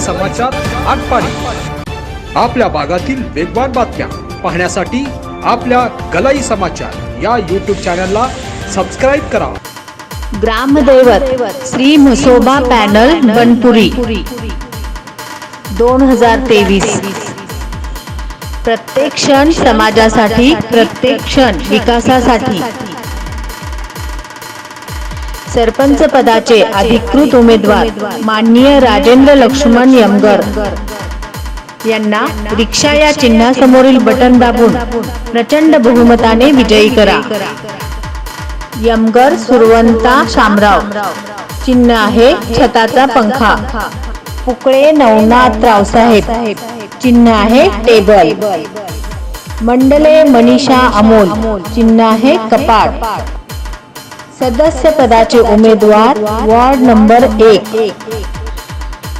सकाळी समाचार आटपाडी. आपल्या भागातील वेगवान बातम्या पाहण्यासाठी आपल्या गलाई समाचार या यूट्यूब चॅनलला सबस्क्राईब करा. ग्रामदैवत श्री म्हसोबा पॅनल बनपुरी दोन हजार तेवीस. प्रत्येक क्षण समाजासाठी प्रत्येक क्षण विकासासाठी. सरपंच पदाचे अधिकृत उमेदवार माननीय राजेंद्र लक्ष्मण यमगर. यांना रिक्षा या चिन्हासमोरील बटन दाबून प्रचंड बहुमताने विजयी करा. यमगर सुरवंता शामराव. चिन्ह आहे छताचा पंखा. पुकळे नवनाथ रावसाहेब चिन्ह आहे टेबल. मंडले मनीषा अमोल. चिन्ह आहे कपाट सदस्य पदाचे उमेदवार वॉर्ड नंबर एक.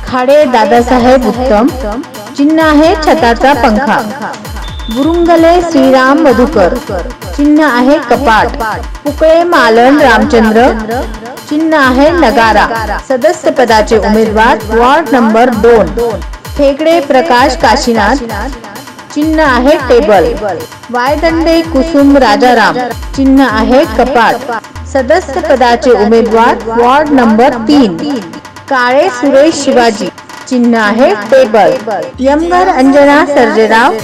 खाडे दादासाहेब उत्तम चिन्ह आहे छताचा पंखा. बुरुंगले श्रीराम मधुकर चिन्ह आहे कपाट. पुकळे मालन रामचंद्र चिन्ह आहे नगारा. सदस्य पदाचे उमेदवार वॉर्ड नंबर दोन. ठेकडे प्रकाश काशीनाथ चिन्ह आहे टेबल. वायदंडे कुसुम राजाराम चिन्ह आहे कपाट. सदस्य पदाचे उमेदवार वॉर्ड नंबर तीन. काळे सुरेश शिवाजी. चिन्ह आहे टेबल. यमगर अंजना सर्जेराव.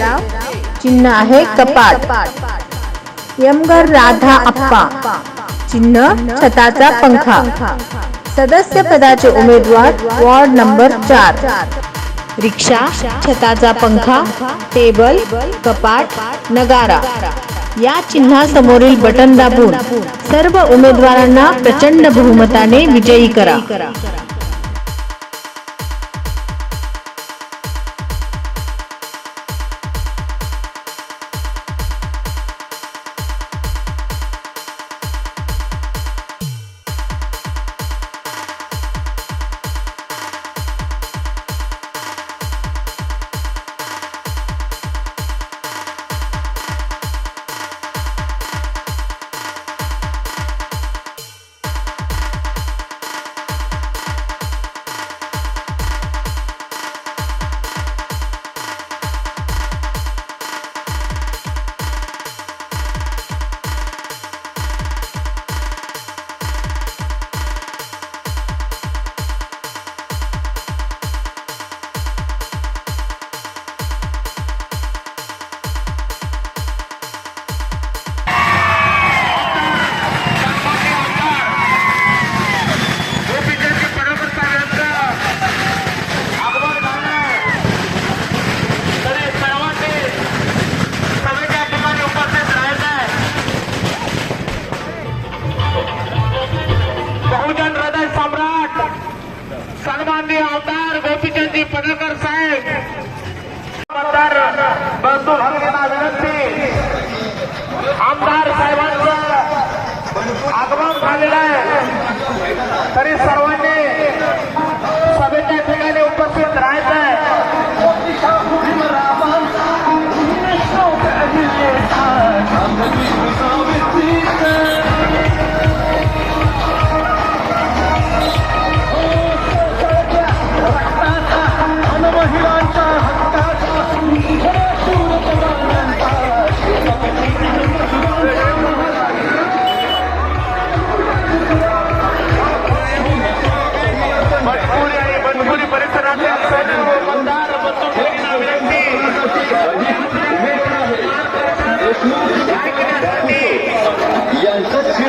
चिन्ह आहे कपाट. यमगर राधा अप्पा. चिन्ह छताचा पंखा. सदस्य पदाचे उमेदवार वॉर्ड नंबर चार. रिक्षा छताचा पंखा टेबल कपाट नगारा. या चिन्हासमोरील बटन दाबून सर्व उमेदवारांना प्रचंड बहुमताने विजयी करा.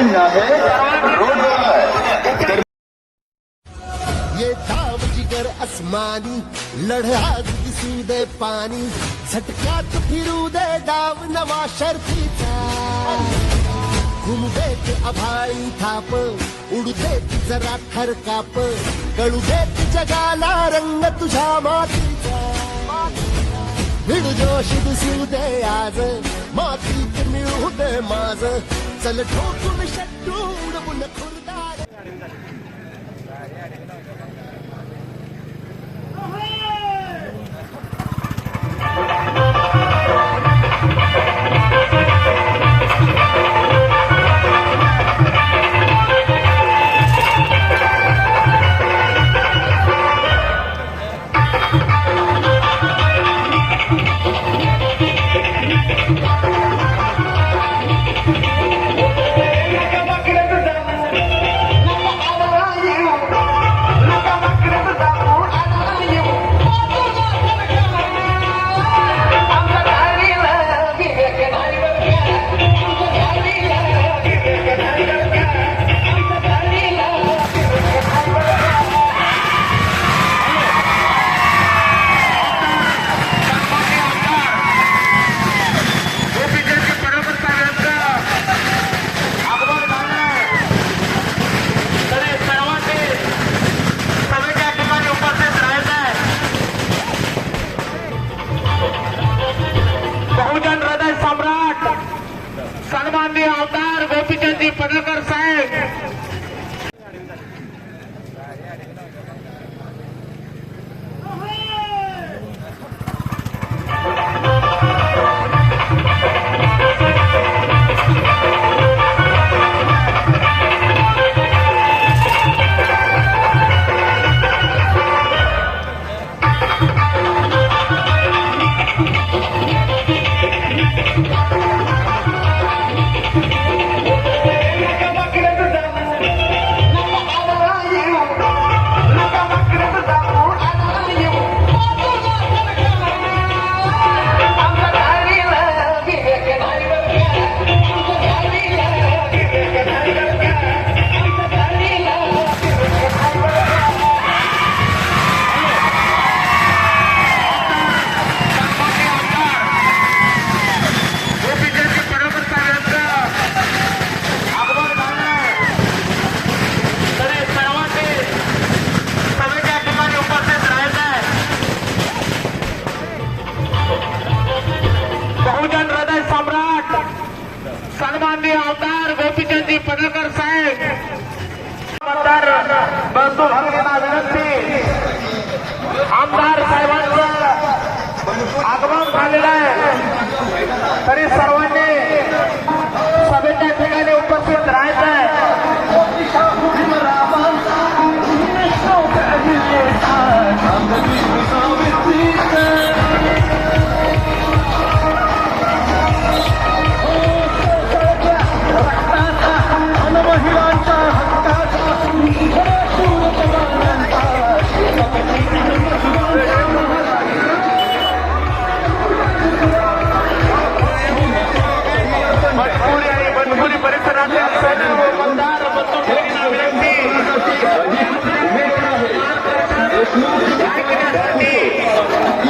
मिलना है। ये दाव जिगर आसमानी लड़ा किसी दे पानी, झटका तो फिर दे दाव नवा शर्ती घूमते ते अभाळी थाप उडते जरा थर काप कळू देत जगाला रंग तुझा माती भिड जोश दुसू दे आज मातीत मिळू दे माज चल ठोकून शट्टू उडवून खुरदार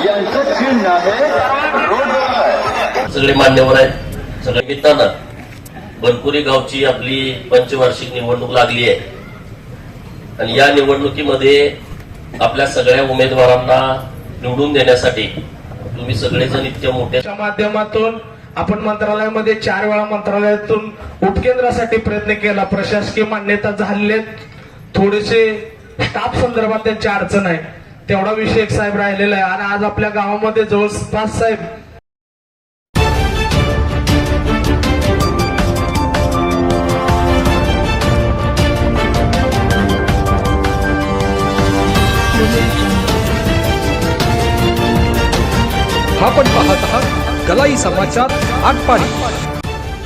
यांचं चिन्ह आहे रोडवर सगळे मान्यवर आहेत. सगळ्या निमित्तानं बनपुरी गावची आपली पंचवार्षिक निवडणूक लागली आहे. आणि या निवडणुकीमध्ये आपल्या सगळ्या उमेदवारांना निवडून देण्यासाठी तुम्ही सगळेजण इतक्या मोठ्या माध्यमातून आपण मंत्रालयामध्ये चार वेळा मंत्रालयातून उपकेंद्रासाठी प्रयत्न केला. प्रशासकीय मान्यता झालेले थोडेसे स्टाफ संदर्भात त्यांची अडचण आहे. तेवढा विषय एक साहेब राहिलेला आहे. आणि आज आपल्या गावामध्ये जवळपास साहेब. आपण पाहत आहात कलाई समाचार आटपाडी.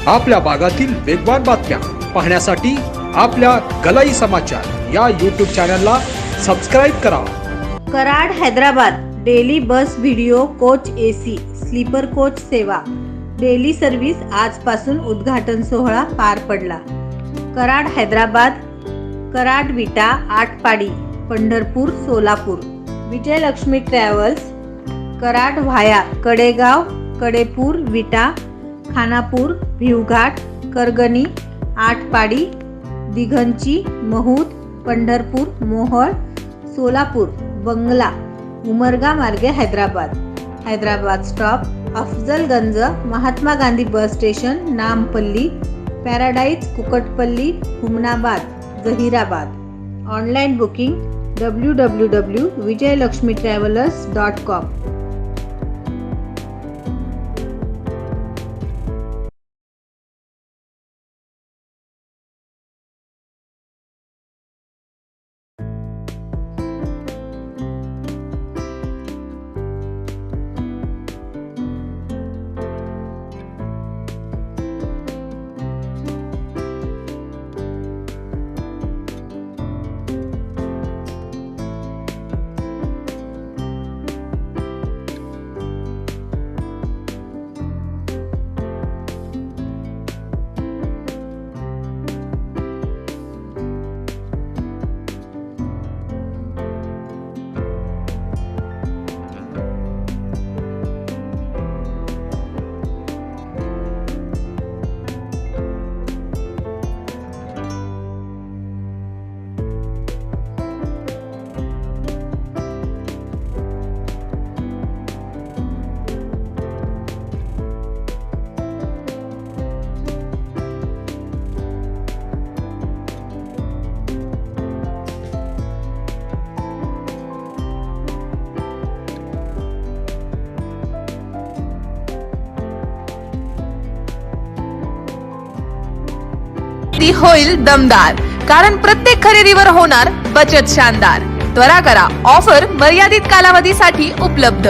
आपल्या भागातील वेगवान बातम्या पाहण्यासाठी आपल्या गलाई समाचार या यूट्यूब चॅनलला सबस्क्राईब करा. Karad Hyderabad. Daily bus video coach AC sleeper coach सेवा. डेली सर्व्हिस आजपासून उद्घाटन सोहळा पार पडला. कराड हैदराबाद. कराड विटा आटपाडी पंढरपूर सोलापूर. विजयलक्ष्मी ट्रॅव्हल्स. कराड व्हाया कडेगाव कडेपूर विटा खानापूर भिवघाट करगणी आटपाडी दिघंची महूद पंढरपूर मोहोळ सोलापूर. बंगला उमरगा मार्गे Hyderabad. Hyderabad stop Afzalganj Mahatma Gandhi bus station Nampally Paradise Kukatpally Humnabad Zaheerabad. Online booking W W W Vijaylakshmi travellers dot com. होईल दमदार. कारण प्रत्येक खरेदीवर होणार बचत शानदार. त्वरा करा. ऑफर मर्यादित कालावधीसाठी उपलब्ध.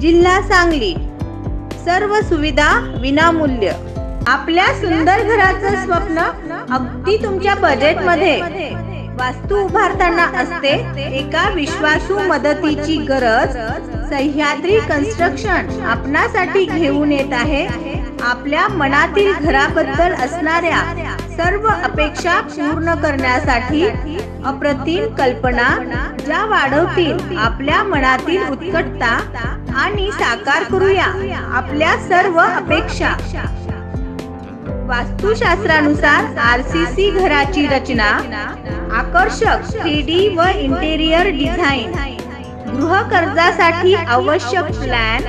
जिल्हा सांगली. सर्व सुविधा विनामूल्य. आपल्या सुंदर घराचं स्वप्न अगदी तुमच्या बजेटमध्ये वास्तू उभारताना असते एका विश्वासू मदतीची गरज. सह्याद्री कन्स्ट्रक्शन आपणासाठी घेऊन येत आहे. आपल्या मनातील घराबद्दल असणाऱ्या सर्व अपेक्षा पूर्ण करण्यासाठी अप्रतिम कल्पना ज्या वाढवतील आपल्या मनातील उत्कटता आणि साकार करूया आपल्या सर्व अपेक्षा. वास्तुशास्त्रानुसार आरसीसी घराची रचना आकर्षक थ्री डी व इंटेरियर डिझाईन गृह कर्जासाठी आवश्यक प्लॅन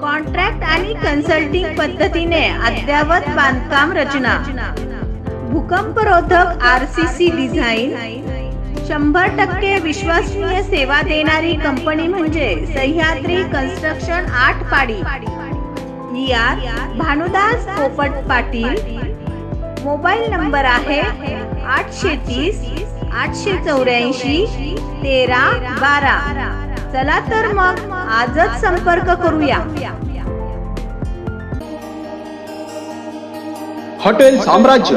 कॉन्ट्रॅक्ट आणि कन्सल्टिंग पद्धतीने अद्ययावत बांधकाम रचना. भूकंपरोधक आरसीसी डिझाईन शंभर टक्के विश्वसनीय सेवा देणारी कंपनी म्हणजे सह्याद्री कन्स्ट्रक्शन आठ पाडी. यात भानुदास पोपट पाटील. मोबाईल नंबर आहे आठशे तीस आठशे चौऱ्याऐंशी तेरा बारा. चला तर मग आजच संपर्क करूया. Hotel Samrajya.